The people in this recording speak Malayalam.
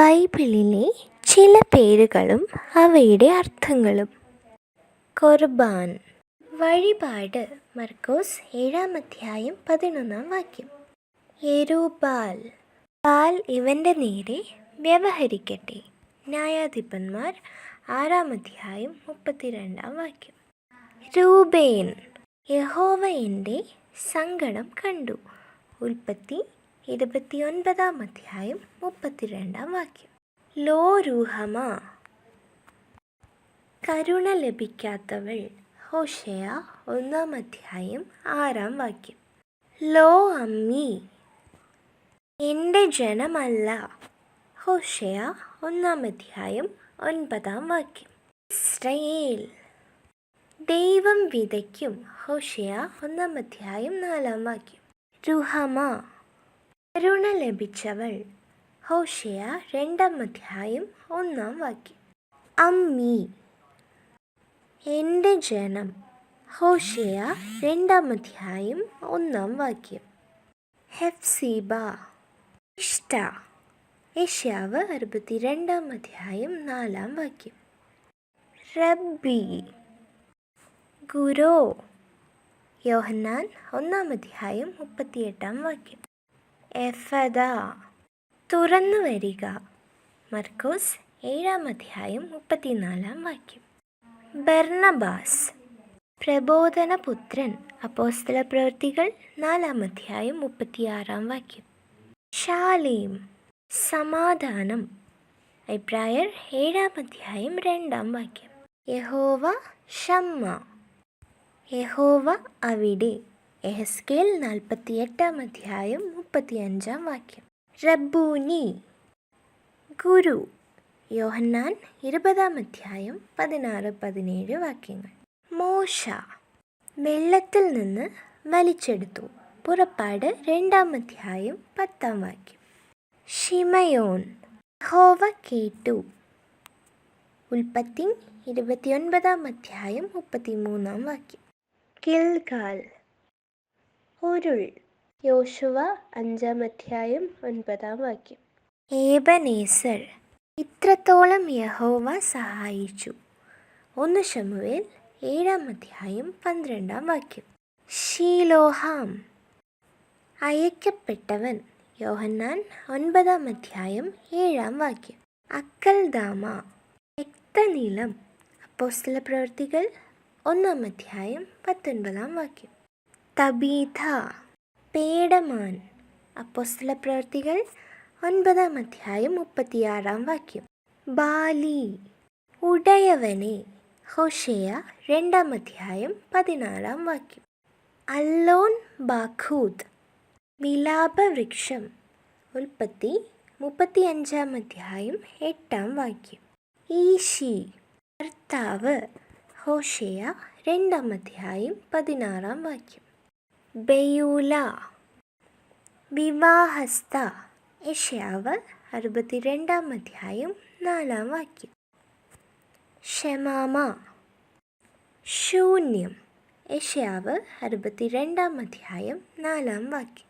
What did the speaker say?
ബൈബിളിലെ ചില പേരുകളും അവയുടെ അർത്ഥങ്ങളും. കുർബാൻ വഴിപാട്. മർക്കോസ് ഏഴാം അധ്യായം പതിനൊന്നാം വാക്യം. യെരൂബാൽ പാൽ ഇവന്റെ നേരെ വ്യവഹരിക്കട്ടെ. ന്യായാധിപന്മാർ ആറാം അധ്യായം മുപ്പത്തിരണ്ടാം വാക്യം. രൂപേൻ യഹോവ എന്റെ സങ്കടം കണ്ടു. ഉൽപ്പത്തി ഇരുപത്തിയൊൻപതാം അധ്യായം മുപ്പത്തിരണ്ടാം വാക്യം. ലോരൂഹമ കരുണ ലഭിക്കാത്തവൾ. ഹോഷയ ഒന്നാം അധ്യായം ആറാം വാക്യം. ലോ അമ്മി എന്റെ ജനമല്ല. ഹോഷയ ഒന്നാം അധ്യായം ഒൻപതാം വാക്യം. ഇസ്രയേൽ ദൈവം വിതയ്ക്കും. ഹോഷയ ഒന്നാം അധ്യായം നാലാം വാക്യം. രുഹമ കരുണ ലഭിച്ചവൾ. ഹോഷയ രണ്ടാം അധ്യായം ഒന്നാം വാക്യം. അമ്മി എന്റെ ജനം. ഹോഷയ രണ്ടാം അധ്യായം ഒന്നാം വാക്യം. ഹെഫ്സീബ ഇഷ്ട. യഷ്യാവ് അറുപത്തിരണ്ടാം അധ്യായം നാലാം വാക്യം. റബ്ബി ഗുരോ. യോഹന്നാൻ ഒന്നാം അധ്യായം മുപ്പത്തിയെട്ടാം വാക്യം. എഫദ. തുറന്നു വരിക. മർക്കോസ് ഏഴാം അധ്യായം മുപ്പത്തിനാലാം വാക്യം. ബർണബാസ് പ്രബോധന പുത്രൻ അപ്പോസ്തല പ്രവൃത്തികൾ നാലാം അധ്യായം മുപ്പത്തിയാറാം വാക്യം. ഷാലേം സമാധാനം. എബ്രായർ ഏഴാം അധ്യായം രണ്ടാം വാക്യം. യഹോവ ഷമ്മ. യഹോവ അവിടെ. എഹസ്കേൽ നാൽപ്പത്തി എട്ടാം അധ്യായം മുപ്പത്തിയഞ്ചാം വാക്യം. റബ്ബൂനി. ഗുരു. യോഹന്നാൻ ഇരുപതാം അധ്യായം പതിനാറ് പതിനേഴ് വാക്യങ്ങൾ. മോശ. വെള്ളത്തിൽ നിന്ന് വലിച്ചെടുത്തു. പുറപ്പാട് രണ്ടാം അധ്യായം പത്താം വാക്യം. ഷിമയോൻ ഹോവ കേട്ടു. ഉൽപ്പത്തി ഇരുപത്തിയൊൻപതാം അധ്യായം മുപ്പത്തിമൂന്നാം വാക്യം. ഗിൽഗാൽ. ഉരുൾ. യോശുവ അഞ്ചാം അധ്യായം ഒൻപതാം വാക്യം. ഏബനേസർ ഇത്രത്തോളം യഹോവ സഹായിച്ചു. ഒന്ന് ശമുവേൽ ഏഴാം അധ്യായം പന്ത്രണ്ടാം വാക്യം. ഷീലോഹാം അയക്കപ്പെട്ടവൻ. യോഹന്നാൻ ഒൻപതാം അധ്യായം ഏഴാം വാക്യം. അക്കൽദാമ രക്തനീളം അപ്പോസ്തല പ്രവൃത്തികൾ ഒന്നാം അധ്യായം പത്തൊൻപതാം വാക്യം. തബീഥ പേടമാൻ അപ്പോസ്തല പ്രവൃത്തികൾ ഒൻപതാം അധ്യായം മുപ്പത്തിയാറാം വാക്യം. ബാലി ഉടയവനെ. ഹോഷയ രണ്ടാം അധ്യായം പതിനാറാം വാക്യം. അല്ലോൻ ബാഖൂദ് വിലാപവൃക്ഷം ഉൽപ്പത്തി മുപ്പത്തിയഞ്ചാം അധ്യായം എട്ടാം വാക്യം. ഈശി ഭർത്താവ് ഹോഷയ രണ്ടാം അധ്യായം പതിനാറാം വാക്യം. ബയൂല. വിവാഹസ്ഥ. യഷ്യാവ് അറുപത്തിരണ്ടാം അധ്യായം നാലാം വാക്യം. ഷമാമ ശൂന്യം. യഷ്യാവ് അറുപത്തിരണ്ടാം അധ്യായം നാലാം വാക്യം.